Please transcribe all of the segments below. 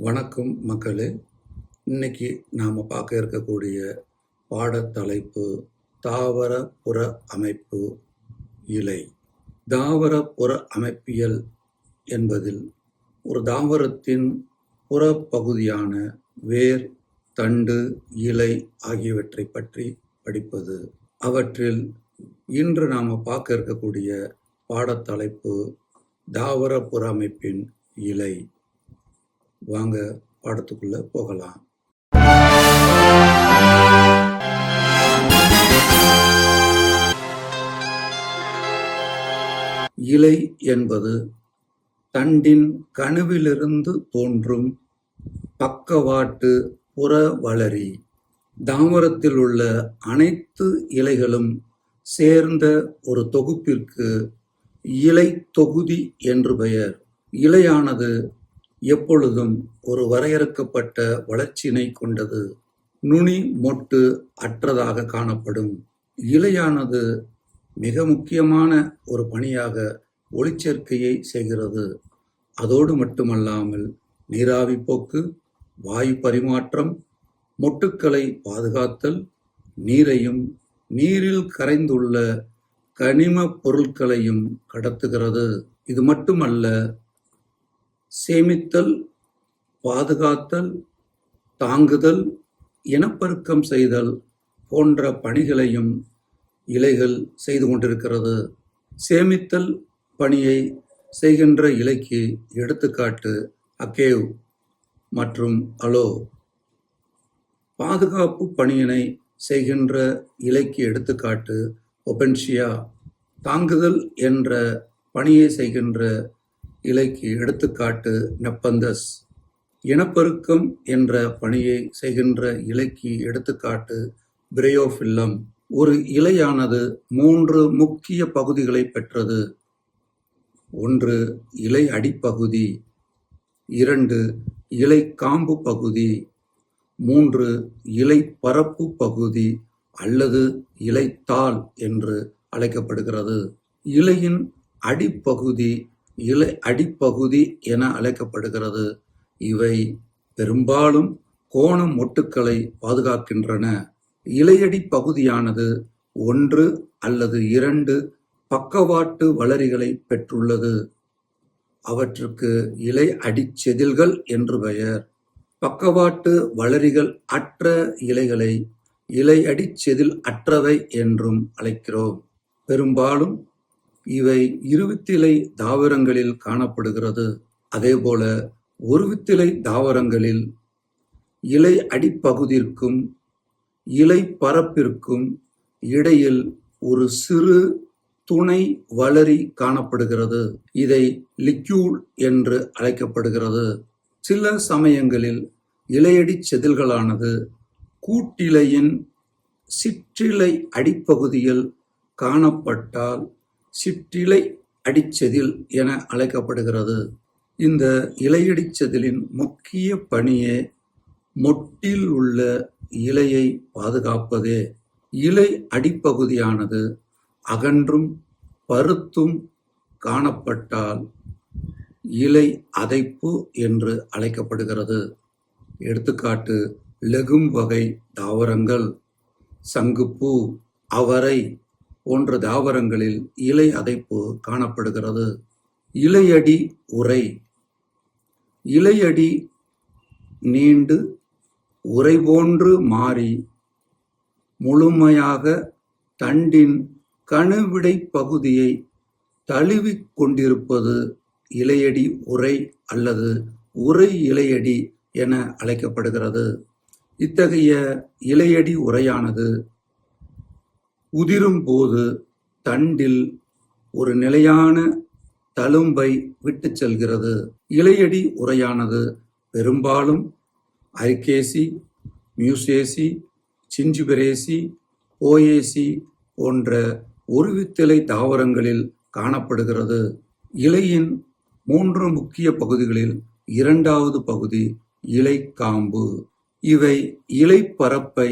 வணக்கம் மக்களே. இன்னைக்கு நாம் பார்க்க இருக்கக்கூடிய பாடத்தலைப்பு தாவர புற அமைப்பு இலை. தாவர புற அமைப்பியல் என்பதில் ஒரு தாவரத்தின் புறப்பகுதியான வேர் தண்டு இலை ஆகியவற்றை பற்றி படிப்பது. அவற்றில் இன்று நாம் பார்க்க இருக்கக்கூடிய பாடத்தலைப்பு தாவர புற அமைப்பின் இலை. வாங்க பாடத்துக்குள்ள போகலாம். இலை என்பது தண்டின் கணுவிலிருந்து தோன்றும் பக்கவாட்டு புற வளரி தாவரத்தில் உள்ள அனைத்து இலைகளும் சேர்ந்த ஒரு தொகுப்பிற்கு இலை தொகுதி என்று பெயர். இலையானது எப்பொழுதும் ஒரு வரையறுக்கப்பட்ட வளர்ச்சியினை கொண்டது. நுனி மொட்டு அற்றதாக காணப்படும். இலையானது மிக முக்கியமான ஒரு பணியாக ஒளிச்சேர்க்கையை செய்கிறது. அதோடு மட்டுமல்லாமல் நீராவி போக்கு வாயு பரிமாற்றம் மொட்டுக்களை பாதுகாத்தல் நீரையும் நீரில் கரைந்துள்ள கனிம பொருட்களையும் கடத்துகிறது. இது மட்டுமல்ல சேமித்தல் பாதுகாத்தல் தாங்குதல் இனப்பெருக்கம் செய்தல் போன்ற பணிகளையும் இலைகள் செய்து கொண்டிருக்கிறது. சேமித்தல் பணியை செய்கின்ற இலைக்கு எடுத்துக்காட்டு அகேவ் மற்றும் அலோ. பாதுகாப்பு பணியினை செய்கின்ற இலைக்கு எடுத்துக்காட்டு ஒபென்ஷியா. தாங்குதல் என்ற பணியை செய்கின்ற இலைக்கு எடுத்துக்காட்டு நெப்பந்தஸ். இனப்பெருக்கம் என்ற பணியை செய்கின்ற இலைக்கு எடுத்துக்காட்டு பிரயோஃபில்லம். ஒரு இலையானது மூன்று முக்கிய பகுதிகளை பெற்றது. ஒன்று இலை அடிப்பகுதி. இரண்டு இலை காம்பு பகுதி. மூன்று இலை பரப்பு பகுதி அல்லது இலைத்தாள் என்று அழைக்கப்படுகிறது. இலையின் அடிப்பகுதி இலை அடிப்பகுதி என அழைக்கப்படுகிறது. இவை பெரும்பாலும் கோணம் மொட்டுக்களை பாதுகாக்கின்றன. இலையடி பகுதியானது ஒன்று அல்லது இரண்டு பக்கவாட்டு வளரிகளை பெற்றுள்ளது. அவற்றுக்கு இலை அடிச்செதில்கள் என்று பெயர். பக்கவாட்டு வளரிகள் அற்ற இலைகளை இலையடிச்செதில் அற்றவை என்றும் அழைக்கிறோம். பெரும்பாலும் இவை இருவித்திலை தாவரங்களில் காணப்படுகிறது. அதேபோல ஒருவித்திலை தாவரங்களில் இலை அடிப்பகுதிற்கும் இலை பரப்பிற்கும் இடையில் ஒரு சிறு துணை வளரி காணப்படுகிறது. இதை லிக்யூல் என்று அழைக்கப்படுகிறது. சில சமயங்களில் இலையடி செதில்களானது கூட்டிலையின் சிற்றிலை அடிப்பகுதியில் காணப்பட்டால் சிற்றிலை அடிச்செதில் என அழைக்கப்படுகிறது. இந்த இலையடிச்செதிலின் முக்கிய பணியே மொட்டில் உள்ள இலையை பாதுகாப்பதே. இலை அடிப்பகுதியானது அகன்றும் பருத்தும் காணப்பட்டால் இலை அதைப்பு என்று அழைக்கப்படுகிறது. எடுத்துக்காட்டு லெகும் வகை தாவரங்கள் சங்குப்பூ அவரை போன்ற தாவரங்களில் இலை அதைப்பு காணப்படுகிறது. இலையடி உரை. இலையடி நீண்டு உரை போன்று மாறி முழுமையாக தண்டின் கணுவிடை பகுதியை தழுவிக் கொண்டிருப்பது இலையடி உரை அல்லது உரை இலையடி என அழைக்கப்படுகிறது. இத்தகைய இலையடி உரையானது உதிரும் போது தண்டில் ஒரு நிலையான தழும்பை விட்டு செல்கிறது. இலையடி உரையானது பெரும்பாலும் அரிகேசி மியூசேசி சிஞ்சுபெரேசி ஓஏசி போன்ற ஒருவித்திலை தாவரங்களில் காணப்படுகிறது. இலையின் மூன்று முக்கிய பகுதிகளில் இரண்டாவது பகுதி இலை காம்பு இவை இலை பரப்பை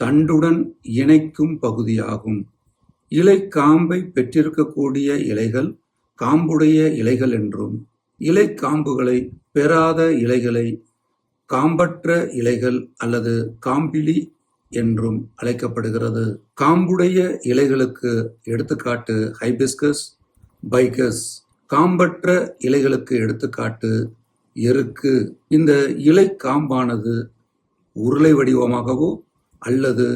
தண்டுடன் இணைக்கும் பகுதியாகும். இலை காம்பை பெற்றிருக்கக்கூடிய இலைகள் காம்புடைய இலைகள் என்றும் இலை காம்புகளை பெறாத இலைகளை காம்பற்ற இலைகள் அல்லது காம்பிலி என்றும் அழைக்கப்படுகிறது. காம்புடைய இலைகளுக்கு எடுத்துக்காட்டு ஹைபிஸ்கஸ் பைகஸ். காம்பற்ற இலைகளுக்கு எடுத்துக்காட்டு எருக்கு. இந்த இலை காம்பானது உருளை வடிவமாகவோ அல்லது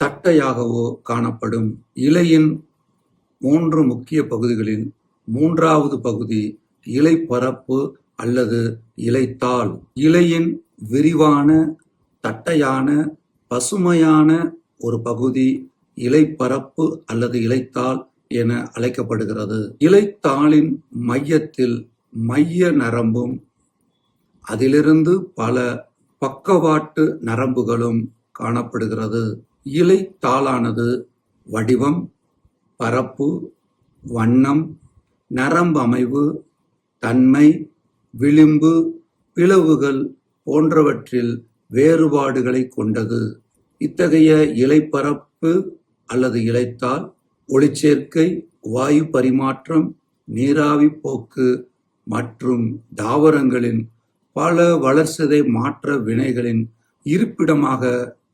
தட்டையாகவோ காணப்படும். இலையின் மூன்று முக்கிய பகுதிகளில் மூன்றாவது பகுதி இலைப்பரப்பு அல்லது இலைத்தாள். இலையின் விரிவான தட்டையான பசுமையான ஒரு பகுதி இலைப்பரப்பு அல்லது இலைத்தாள் என அழைக்கப்படுகிறது. இலைத்தாளின் மையத்தில் மைய நரம்பும் அதிலிருந்து பல பக்கவாட்டு நரம்புகளும் காணப்படுகிறது. இலைத்தாளானது வடிவம் பரப்பு வண்ணம் நரம்பு அமைவு தன்மை விளிம்பு பிளவுகள் போன்றவற்றில் வேறுபாடுகளை கொண்டது. இத்தகைய இலைப்பரப்பு அல்லது இலைத்தாள் ஒளிச்சேர்க்கை வாயு பரிமாற்றம் நீராவி போக்கு மற்றும் தாவரங்களின் பல வளர்சிதை மாற்ற வினைகளின் இருப்பிடமாக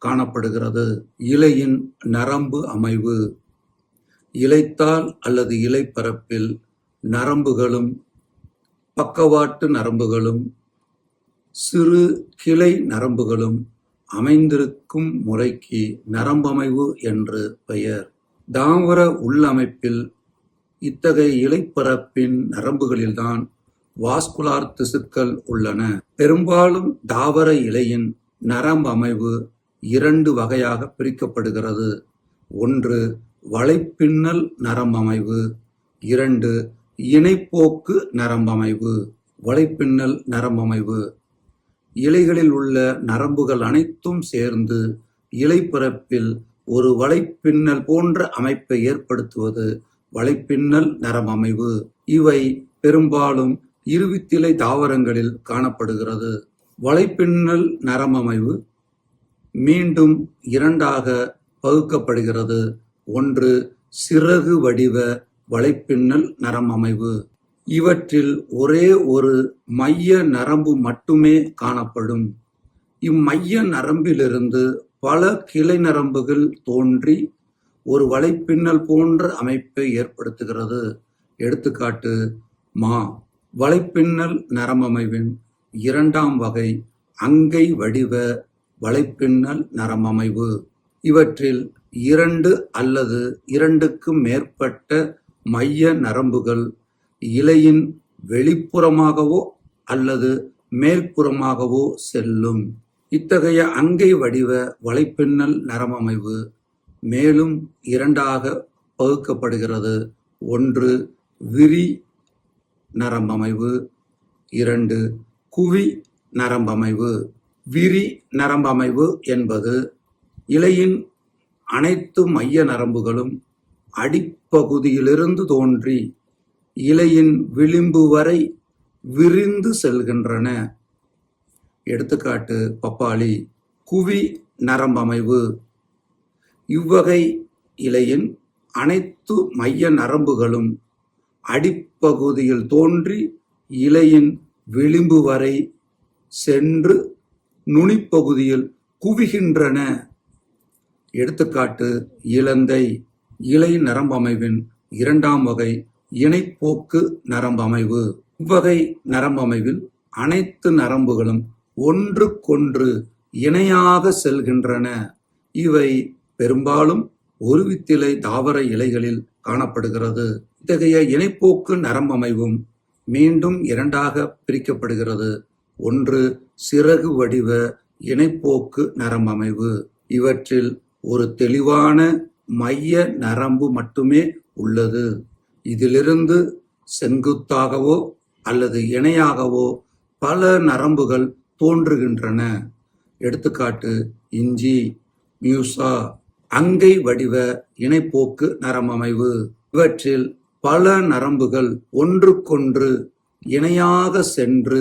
காணப்படுகிறது. இலையின் நரம்பு அமைவு. இலைத்தாள் அல்லது இலைப்பரப்பில் நரம்புகளும் பக்கவாட்டு நரம்புகளும் சிறு கிளை நரம்புகளும் அமைந்திருக்கும் முறைக்கு நரம்பமைவு என்று பெயர். தாவர உள்ளமைப்பில் இத்தகைய இலைப்பரப்பின் நரம்புகளில்தான் வாஸ்குலார் திசுக்கள் உள்ளன. பெரும்பாலும் தாவர இலையின் நரம்பமைவு இரண்டு வகையாக பிரிக்கப்படுகிறது. ஒன்று வலைப்பின்னல் நரம்பமைவு இரண்டு இணைப்போக்கு நரம்பமைவு வலைப்பின்னல் நரம்பமைவு. இலைகளில் உள்ள நரம்புகள் அனைத்தும் சேர்ந்து இலைப்பிறப்பில் ஒரு வலைப்பின்னல் போன்ற அமைப்பை ஏற்படுத்துவது வலைப்பின்னல் நரம்பமைவு. இவை பெரும்பாலும் இருவித்திலை தாவரங்களில் காணப்படுகிறது. வலைப்பின்னல் நரம்பமைவு மீண்டும் இரண்டாக பகுக்கப்படுகிறது. ஒன்று சிறகு வடிவ வலைப்பின்னல் நரமமைவு. இவற்றில் ஒரே ஒரு மைய நரம்பு மட்டுமே காணப்படும். இம்மைய நரம்பிலிருந்து பல கிளை நரம்புகள் தோன்றி ஒரு வலைப்பின்னல் போன்ற அமைப்பை ஏற்படுத்துகிறது. எடுத்துக்காட்டு மா வலைப்பின்னல் நரம்பமைவின் இரண்டாம் வகை அங்கை வடிவ வலைப்பின்னல் நரம்பமைவு இவற்றில் இரண்டு அல்லது இரண்டுக்கும் மேற்பட்ட மைய நரம்புகள் இலையின் வெளிப்புறமாகவோ அல்லது மேற்புறமாகவோ செல்லும். இத்தகைய அங்கை வடிவ வலைப்பின்னல் நரமமைவு மேலும் இரண்டாக பகுக்கப்படுகிறது. ஒன்று விரி நரம்பமைவு இரண்டு குவி நரம்பமைவு. விரி நரம்பமைவு என்பது இலையின் அனைத்து மைய நரம்புகளும் அடிப்பகுதியிலிருந்து தோன்றி இலையின் விளிம்பு வரை விரிந்து செல்கின்றன. எடுத்துக்காட்டு பப்பாளி குவி நரம்பமைவு. இவ்வகை இலையின் அனைத்து மைய நரம்புகளும் அடிப்பகுதியில் தோன்றி இலையின் விளிம்பு வரை சென்று நுனிப்பகுதியில் குவிகின்றன. எடுத்துக்காட்டு இலந்தை இலை நரம்பமைவின் இரண்டாம் வகை இணைப்போக்கு நரம்பமைவு. இவ்வகை நரம்பமைவில் அனைத்து நரம்புகளும் ஒன்றுக்கொன்று இணையாக செல்கின்றன. இவை பெரும்பாலும் ஒருவித்திலை தாவர இலைகளில் காணப்படுகிறது. இத்தகைய இணைப்போக்கு நரம்பமைவும் மீண்டும் இரண்டாக பிரிக்கப்படுகிறது. ஒன்று சிறகு வடிவ இணைப்போக்கு நரம்பமைவு. இவற்றில் ஒரு தெளிவான மைய நரம்பு மட்டுமே உள்ளது. இதிலிருந்து செங்குத்தாகவோ அல்லது இணையாகவோ பல நரம்புகள் தோன்றுகின்றன. எடுத்துக்காட்டு இஞ்சி மியூசா அங்கை வடிவ இணைப்போக்கு நரம்பமைவு. இவற்றில் பல நரம்புகள் ஒன்றுக்கொன்று இணையாக சென்று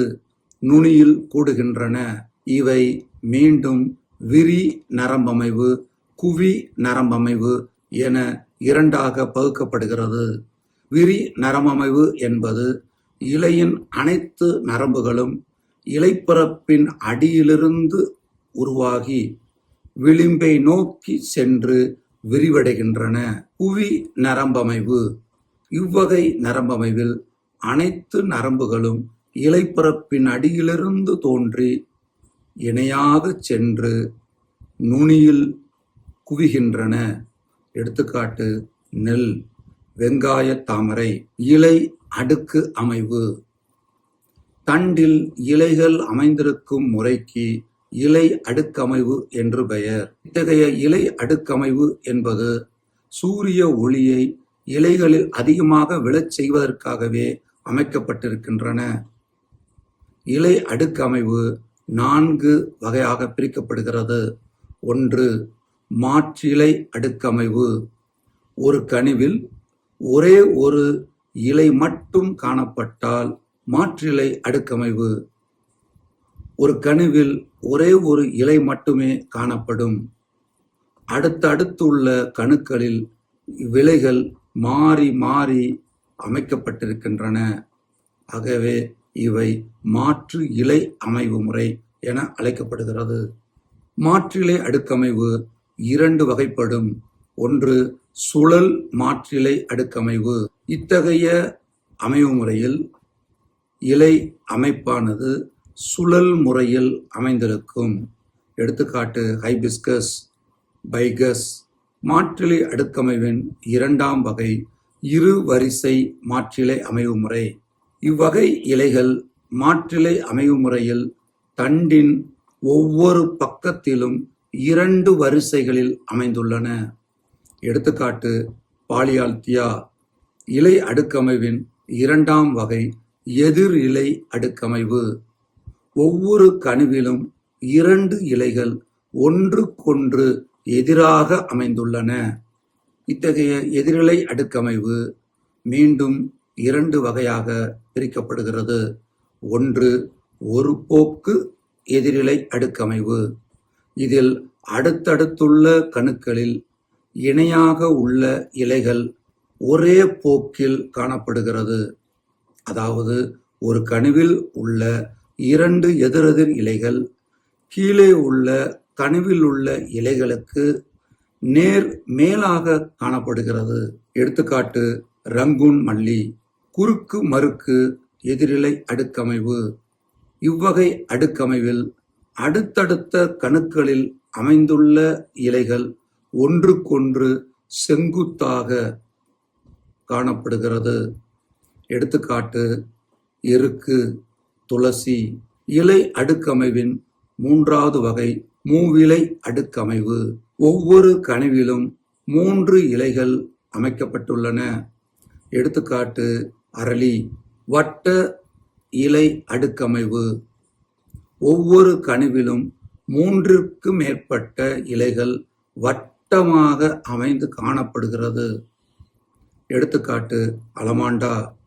நுனியில் கூடுகின்றன. இவை மீண்டும் விரி நரம்பமைவு குவி நரம்பமைவு என இரண்டாக பகுக்கப்படுகிறது. விரி நரம்பமைவு என்பது இலையின் அனைத்து நரம்புகளும் இலைப்பரப்பின் அடியிலிருந்து உருவாகி விளிம்பை நோக்கி சென்று விரிவடைகின்றன. புவி நரம்பமைவு. இவ்வகை நரம்பமைவில் அனைத்து நரம்புகளும் இலைப்பரப்பின் அடியிலிருந்து தோன்றி இணையாது சென்று நுனியில் குவிகின்றன. எடுத்துக்காட்டு நெல் வெங்காய தாமரை இலை அடுக்கு அமைவு. தண்டில் இலைகள் அமைந்திருக்கும் முறைக்கு இலை அடுக்கமைவு என்று பெயர். இத்தகைய இலை அடுக்கமைவு என்பது சூரிய ஒளியை இலைகளில் அதிகமாக விழச் செய்வதற்காகவே அமைக்கப்பட்டிருக்கின்றன. இலை அடுக்கமைவு நான்கு வகையாக பிரிக்கப்படுகிறது. ஒன்று மாற்றிலை அடுக்கமைவு. ஒரு கனிவில் ஒரே ஒரு இலை மட்டும் காணப்பட்டால் மாற்றிலை அடுக்கமைவு. ஒரு கனிவில் ஒரே ஒரு இலை மட்டுமே காணப்படும். அடுத்தடுத்துள்ள கணுக்களில் விலைகள் மாறி மாறி அமைக்கப்பட்டிருக்கின்றன. ஆகவே இவை மாற்று இலை அமைவு முறை என அழைக்கப்படுகிறது. மாற்றிலை அடுக்கமைவு இரண்டு வகைப்படும். ஒன்று சுழல் மாற்றிலை அடுக்கமைவு. இத்தகைய அமைவு முறையில் இலை அமைப்பானது சுழல் முறையில் அமைந்திருக்கும். எடுத்துக்காட்டு ஹைபிஸ்கஸ் பைகஸ் மாற்றிலை அடுக்கமைவின் இரண்டாம் வகை இரு வரிசை மாற்றிலை அமைவு முறை. இவ்வகை இலைகள் மாற்றிலை அமைவு முறையில் தண்டின் ஒவ்வொரு பக்கத்திலும் இரண்டு வரிசைகளில் அமைந்துள்ளன. எடுத்துக்காட்டு பாலியால்தியா இலை அடுக்கமைவின் இரண்டாம் வகை எதிர் இலை அடுக்கமைவு. ஒவ்வொரு கணுவிலும் இரண்டு இலைகள் ஒன்றுக்கொன்று எதிராக அமைந்துள்ளன. இத்தகைய எதிரிலை அடுக்கமைவு மீண்டும் இரண்டு வகையாக பிரிக்கப்படுகிறது. ஒன்று ஒரு போக்கு எதிரிலை அடுக்கமைவு. இதில் அடுத்தடுத்துள்ள கணுக்களில் இணையாக உள்ள இலைகள் ஒரே போக்கில் காணப்படுகிறது. அதாவது ஒரு கணுவில் உள்ள இரண்டு எதிரெதிர் இலைகள் கீழே உள்ள கணுவில் உள்ள இலைகளுக்கு நேர் மேலாக காணப்படுகிறது. எடுத்துக்காட்டு ரங்கூன் மல்லி. குறுக்கு மறுக்கு எதிரிலை அடுக்கமைவு. இவ்வகை அடுக்கமைவில் அடுத்தடுத்த கணுக்களில் அமைந்துள்ள இலைகள் ஒன்றுக்கொன்று செங்குத்தாக காணப்படுகிறது. எடுத்துக்காட்டு எருக்கு துளசி. இலை அடுக்கமைவின் மூன்றாவது வகை மூவிலை அடுக்கமைவு. ஒவ்வொரு கனிவிலும் மூன்று இலைகள் அமைக்கப்பட்டுள்ளன. எடுத்துக்காட்டு அரளி வட்ட இலை அடுக்கமைவு. ஒவ்வொரு கனிவிலும் மூன்றிற்கு மேற்பட்ட இலைகள் வட்டமாக அமைந்து காணப்படுகிறது. எடுத்துக்காட்டு அலமாண்டா.